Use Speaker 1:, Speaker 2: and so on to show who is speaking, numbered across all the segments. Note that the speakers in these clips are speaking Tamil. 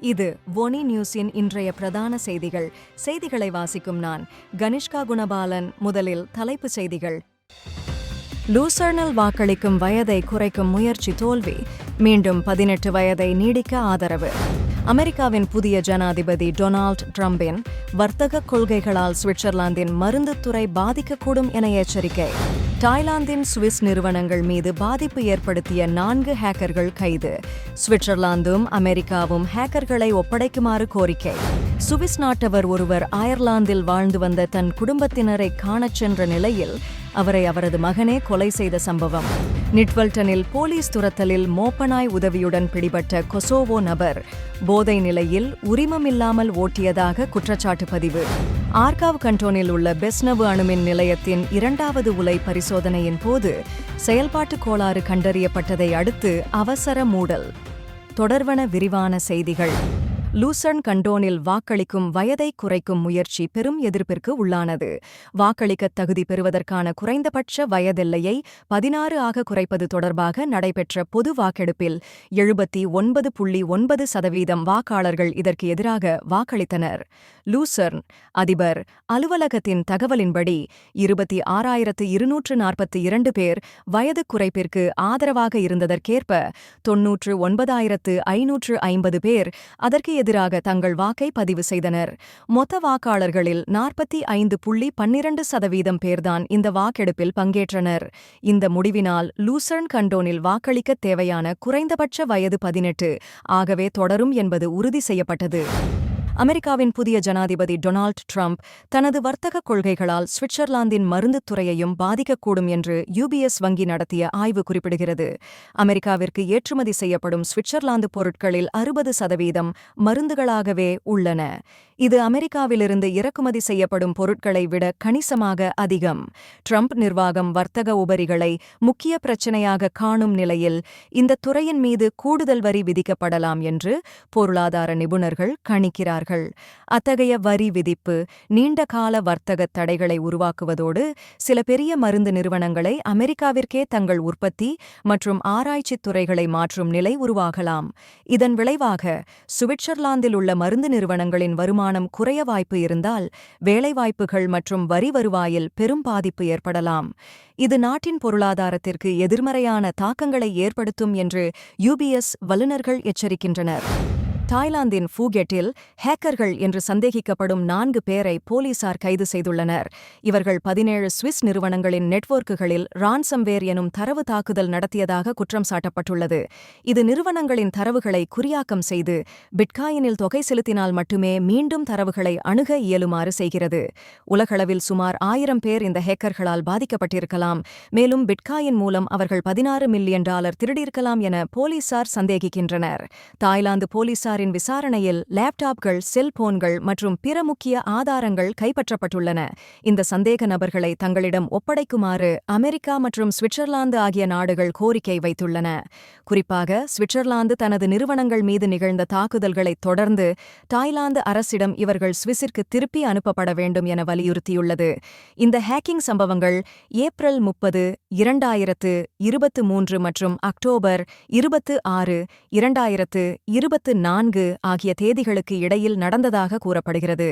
Speaker 1: இது ஒனி நியூஸின் இன்றைய பிரதான செய்திகள். செய்திகளை வாசிக்கும் நான் கனிஷ்கா குணபாலன். முதலில் தலைப்புச் செய்திகள். லூசர்னல் வாக்களிக்கும் வயதை குறைக்கும் முயற்சி தோல்வி. மீண்டும் பதினெட்டு வயதை நீடிக்க ஆதரவு. அமெரிக்காவின் புதிய ஜனாதிபதி டொனால்ட் ட்ரம்பின் வர்த்தக கொள்கைகளால் சுவிட்சர்லாந்தின் மருந்துத்துறை பாதிக்கக்கூடும் என எச்சரிக்கை. தாய்லாந்தின் சுவிஸ் நிறுவனங்கள் மீது பாதிப்பு ஏற்படுத்திய நான்கு ஹேக்கர்கள் கைது. சுவிட்சர்லாந்தும் அமெரிக்காவும் ஹேக்கர்களை ஒப்படைக்குமாறு கோரிக்கை. சுவிஸ் நாட்டவர் ஒருவர் அயர்லாந்தில் வாழ்ந்து வந்த தன் குடும்பத்தினரை காணச் சென்ற நிலையில் அவரை அவரது மகனே கொலை செய்த சம்பவம். நிட்வல்டனில் போலீஸ் துரத்தலில் மோப்பனாய் உதவியுடன் பிடிபட்ட கொசோவோ நபர் போதை நிலையில் உரிமமில்லாமல் ஓட்டியதாக குற்றச்சாட்டு பதிவு. ஆர்காவ் கண்டோனில் உள்ள பெஸ்னவு அணுமின் நிலையத்தின் இரண்டாவது உலை பரிசோதனையின் போது செயல்பாட்டு கோளாறு கண்டறியப்பட்டதை அடுத்து அவசர மூடல். தொடர்வன விரிவான செய்திகள். லூசர்ன் கண்டோனில் வாக்களிக்கும் வயதை குறைக்கும் முயற்சி பெரும் எதிர்ப்பிற்கு உள்ளானது. வாக்களிக்க தகுதி பெறுவதற்கான குறைந்தபட்ச வயதெல்லையை பதினாறு ஆக குறைப்பது தொடர்பாக நடைபெற்ற பொது வாக்கெடுப்பில் எழுபத்தி ஒன்பது புள்ளி ஒன்பது சதவீதம் வாக்காளர்கள் இதற்கு எதிராக வாக்களித்தனர். லூசர்ன் அதிபர் அலுவலகத்தின் தகவலின்படி இருபத்தி ஆறாயிரத்து இருநூற்று நாற்பத்தி இரண்டு பேர் வயது குறைப்பிற்கு ஆதரவாக இருந்ததற்கேற்ப தொன்னூற்று ஒன்பதாயிரத்து ஐநூற்று ஐம்பது பேர் அதற்கு எதிராக தங்கள் வாக்கை பதிவு செய்தனர். மொத்த வாக்காளர்களில் நாற்பத்தி ஐந்து புள்ளி பன்னிரண்டு சதவீதம் பேர்தான் இந்த வாக்கெடுப்பில் பங்கேற்றனர். இந்த முடிவினால் லூசர்ன் கண்டோனில் வாக்களிக்க தேவையான குறைந்தபட்ச வயது பதினெட்டு. ஆகவே தொடரும் என்பது உறுதி செய்யப்பட்டது. அமெரிக்காவின் புதிய ஜனாதிபதி டொனால்ட் ட்ரம்ப் தனது வர்த்தக கொள்கைகளால் சுவிட்சர்லாந்தின் மருந்துத் துறையையும் பாதிக்கக்கூடும் என்று யுபிஎஸ் வங்கி நடத்திய ஆய்வு குறிப்பிடுகிறது. அமெரிக்காவிற்கு ஏற்றுமதி செய்யப்படும் சுவிட்சர்லாந்து பொருட்களில் அறுபது சதவீதம் மருந்துகளாகவே உள்ளன. இது அமெரிக்காவிலிருந்து இறக்குமதி செய்யப்படும் பொருட்களை விட கணிசமாக அதிகம். ட்ரம்ப் நிர்வாகம் வர்த்தக உபரிகளை முக்கிய பிரச்சினையாக காணும் நிலையில் இந்த துறையின் மீது கூடுதல் வரி விதிக்கப்படலாம் என்று பொருளாதார நிபுணர்கள் கணிக்கிறார்கள். வருகிறார்கள் அத்தகைய வரி விதிப்பு நீண்டகால வர்த்தகத் தடைகளை உருவாக்குவதோடு சில பெரிய மருந்து நிறுவனங்களை அமெரிக்காவிற்கே தங்கள் உற்பத்தி மற்றும் ஆராய்ச்சித் துறைகளை மாற்றும் நிலை உருவாகலாம். இதன் விளைவாக சுவிட்சர்லாந்தில் உள்ள மருந்து நிறுவனங்களின் வருமானம் குறைய வாய்ப்பு இருந்தால் வேலைவாய்ப்புகள் மற்றும் வரி வருவாயில் பெரும் பாதிப்பு ஏற்படலாம். இது நாட்டின் பொருளாதாரத்திற்கு எதிர்மறையான தாக்கங்களை ஏற்படுத்தும் என்று யுபிஎஸ் வல்லுநர்கள் எச்சரிக்கின்றனர். தாய்லாந்தின் ஃபூகெட்டில் ஹேக்கர்கள் என்று சந்தேகிக்கப்படும் நான்கு பேரை போலீசார் கைது செய்துள்ளனர். இவர்கள் பதினேழு சுவிஸ் நிறுவனங்களின் நெட்வொர்க்குகளில் ரான்சம்வேர் எனும் தரவு தாக்குதல் நடத்தியதாக குற்றம் சாட்டப்பட்டுள்ளது. இது நிறுவனங்களின் தரவுகளை குறியாக்கம் செய்து பிட்காயினில் தொகை செலுத்தினால் மட்டுமே மீண்டும் தரவுகளை அணுக இயலுமாறு செய்கிறது. உலகளவில் சுமார் ஆயிரம் பேர் இந்த ஹேக்கர்களால் பாதிக்கப்பட்டிருக்கலாம். மேலும் பிட்காயின் மூலம் அவர்கள் பதினாறு மில்லியன் டாலர் திருடியிருக்கலாம் என போலீசார் சந்தேகிக்கின்றனர். தாய்லாந்து போலீசார் போலீசாரின் விசாரணையில் லேப்டாப்கள் செல்போன்கள் மற்றும் பிற முக்கிய ஆதாரங்கள் கைப்பற்றப்பட்டுள்ளன. இந்த சந்தேக நபர்களை தங்களிடம் ஒப்படைக்குமாறு அமெரிக்கா மற்றும் சுவிட்சர்லாந்து ஆகிய நாடுகள் கோரிக்கை வைத்துள்ளன. குறிப்பாக சுவிட்சர்லாந்து தனது நிறுவனங்கள் மீது நிகழ்ந்த தாக்குதல்களைத் தொடர்ந்து தாய்லாந்து அரசிடம் இவர்கள் சுவிஸிற்கு திருப்பி அனுப்பப்பட வேண்டும் என வலியுறுத்தியுள்ளது. இந்த ஹேக்கிங் சம்பவங்கள் ஏப்ரல் முப்பது இரண்டாயிரத்து இருபத்து மூன்று மற்றும் அக்டோபர் இருபத்து ஆறு இரண்டாயிரத்து இருபத்து நான்கு நான்கு ஆகிய தேதிகளுக்கு இடையில் நடந்ததாக கூறப்படுகிறது.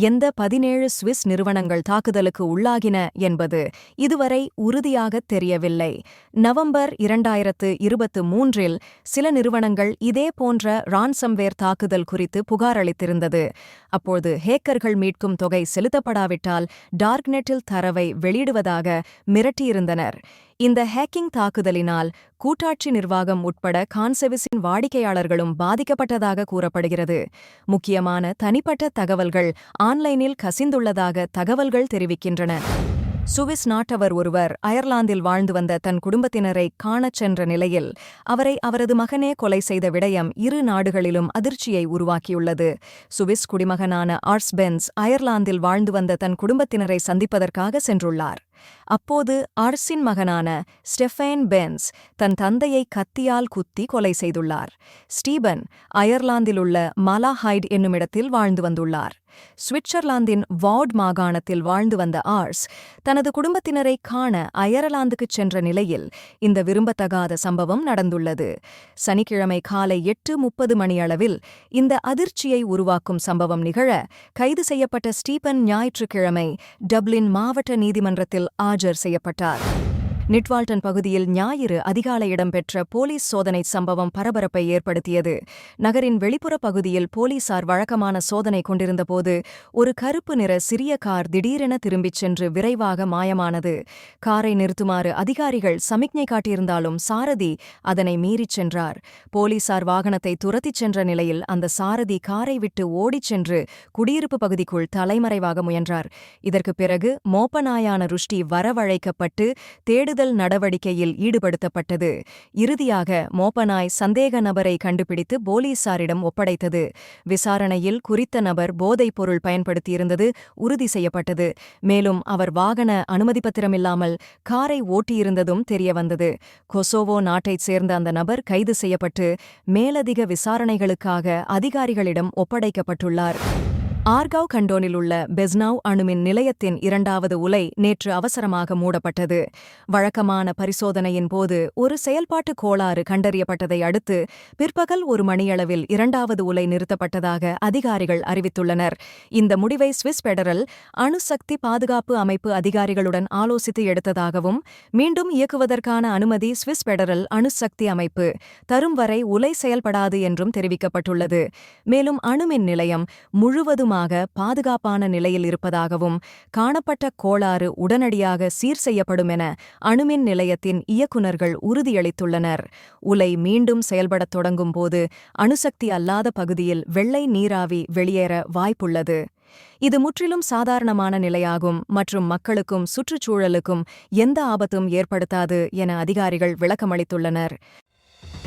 Speaker 1: எந்த பதினேழு சுவிஸ் நிறுவனங்கள் தாக்குதலுக்கு உள்ளாகின என்பது இதுவரை உறுதியாக தெரியவில்லை. நவம்பர் இரண்டாயிரத்து இருபத்து மூன்றில் சில நிறுவனங்கள் இதே போன்ற ரான்சம்வேர் தாக்குதல் குறித்து புகார் அளித்திருந்தது. அப்போது ஹேக்கர்கள் மீட்கும் தொகை செலுத்தப்படாவிட்டால் டார்க்நெட்டில் தரவை வெளியிடுவதாக மிரட்டியிருந்தனர். இந்த ஹேக்கிங் தாக்குதலினால் கூட்டாட்சி நிர்வாகம் உட்பட கான்செவிஸின் வாடிக்கையாளர்களும் பாதிக்கப்பட்டதாக கூறப்படுகிறது. முக்கியமான தனிப்பட்ட தகவல்கள் ஆன்லைனில் கசிந்துள்ளதாக தகவல்கள் தெரிவிக்கின்றன. சுவிஸ் நாட்டவர் ஒருவர் அயர்லாந்தில் வாழ்ந்து வந்த தன் குடும்பத்தினரை காணச் சென்ற நிலையில் அவரை அவரது மகனே கொலை செய்த விடயம் இரு நாடுகளிலும் அதிர்ச்சியை உருவாக்கியுள்ளது. சுவிஸ் குடிமகனான ஆர்ஸ்பென்ஸ் அயர்லாந்தில் வாழ்ந்து வந்த தன் குடும்பத்தினரை சந்திப்பதற்காக சென்றுள்ளார். அப்போது ஆர்சின் மகனான ஸ்டெஃபேன் பென்ஸ் தன் தந்தையை கத்தியால் குத்தி கொலை செய்துள்ளார். ஸ்டீபன் அயர்லாந்திலுள்ள மலாஹைட் என்னுமிடத்தில் வாழ்ந்து வந்துள்ளார். சுவிட்சர்லாந்தின் வார்ட் மாகாணத்தில் வாழ்ந்து வந்த ஆர்ஸ் தனது குடும்பத்தினரை காண அயர்லாந்துக்குச் சென்ற நிலையில் இந்த விரும்பத்தகாத சம்பவம் நடந்துள்ளது. சனிக்கிழமை காலை எட்டு முப்பது மணியளவில் இந்த அதிர்ச்சியை உருவாக்கும் சம்பவம் நிகழ கைது செய்யப்பட்ட ஸ்டீபன் ஞாயிற்றுக்கிழமை டப்ளின் மாவட்ட நீதிமன்றத்தில் ஆஜர் செய்யப்பட்டார். நிட்வால்டன் பகுதியில் ஞாயிறு அதிகாலை இடம்பெற்ற போலீஸ் சோதனை சம்பவம் பரபரப்பை ஏற்படுத்தியது. நகரின் வெளிப்புற பகுதியில் போலீசார் வழக்கமான சோதனை கொண்டிருந்தபோது ஒரு கருப்பு நிற சிறிய கார் திடீரென திரும்பிச் சென்று விரைவாக மாயமானது. காரை நிறுத்துமாறு அதிகாரிகள் சமிக்ஞை காட்டியிருந்தாலும் சாரதி அதனை மீறிச் சென்றார். போலீசார் வாகனத்தை துரத்திச் சென்ற நிலையில் அந்த சாரதி காரை விட்டு ஓடிச் சென்று குடியிருப்பு பகுதிக்குள் தலைமறைவாக முயன்றார். இதற்குப் பிறகு மோப்பநாயான ருஷ்டி வரவழைக்கப்பட்டு தேடுதல் நடவடிக்கையில் ஈடுபடுத்தப்பட்டது. இறுதியாக மோப்பனாய் சந்தேக நபரை கண்டுபிடித்து போலீசாரிடம் ஒப்படைத்தது. விசாரணையில் குறித்த நபர் போதைப் பொருள் பயன்படுத்தியிருந்தது உறுதி செய்யப்பட்டது. மேலும் அவர் வாகன அனுமதி பத்திரமில்லாமல் காரை ஓட்டியிருந்ததும் தெரியவந்தது. கொசோவோ நாட்டைச் சேர்ந்த அந்த நபர் கைது செய்யப்பட்டு மேலதிக விசாரணைகளுக்காக அதிகாரிகளிடம் ஒப்படைக்கப்பட்டுள்ளார். ஆர்காவ் கண்டோனில் உள்ள பெஸ்னாவ் அணுமின் நிலையத்தின் இரண்டாவது உலை நேற்று அவசரமாக மூடப்பட்டது. வழக்கமான பரிசோதனையின் போது ஒரு செயல்பாட்டு கோளாறு கண்டறியப்பட்டதை அடுத்து பிற்பகல் ஒரு மணியளவில் இரண்டாவது உலை நிறுத்தப்பட்டதாக அதிகாரிகள் அறிவித்துள்ளனர். இந்த முடிவை சுவிஸ் பெடரல் அணுசக்தி பாதுகாப்பு அமைப்பு அதிகாரிகளுடன் ஆலோசித்து எடுத்ததாகவும் மீண்டும் இயக்குவதற்கான அனுமதி சுவிஸ் பெடரல் அணுசக்தி அமைப்பு தரும் வரை உலை செயல்படாது என்றும் தெரிவிக்கப்பட்டுள்ளது. மேலும் அணுமின் நிலையம் முழுவதும் முழுவதுமாக பாதுகாப்பான நிலையில் இருப்பதாகவும் காணப்பட்ட கோளாறு உடனடியாக சீர் செய்யப்படும் என அணுமின் நிலையத்தின் இயக்குநர்கள் உறுதியளித்துள்ளனர். உலை மீண்டும் செயல்படத் தொடங்கும் போது அணுசக்தி அல்லாத பகுதியில் வெள்ளை நீராவி வெளியேற வாய்ப்புள்ளது. இது முற்றிலும் சாதாரணமான நிலையாகும் மற்றும் மக்களுக்கும் சுற்றுச்சூழலுக்கும் எந்த ஆபத்தும் ஏற்படுத்தாது என அதிகாரிகள் விளக்கமளித்துள்ளனர்.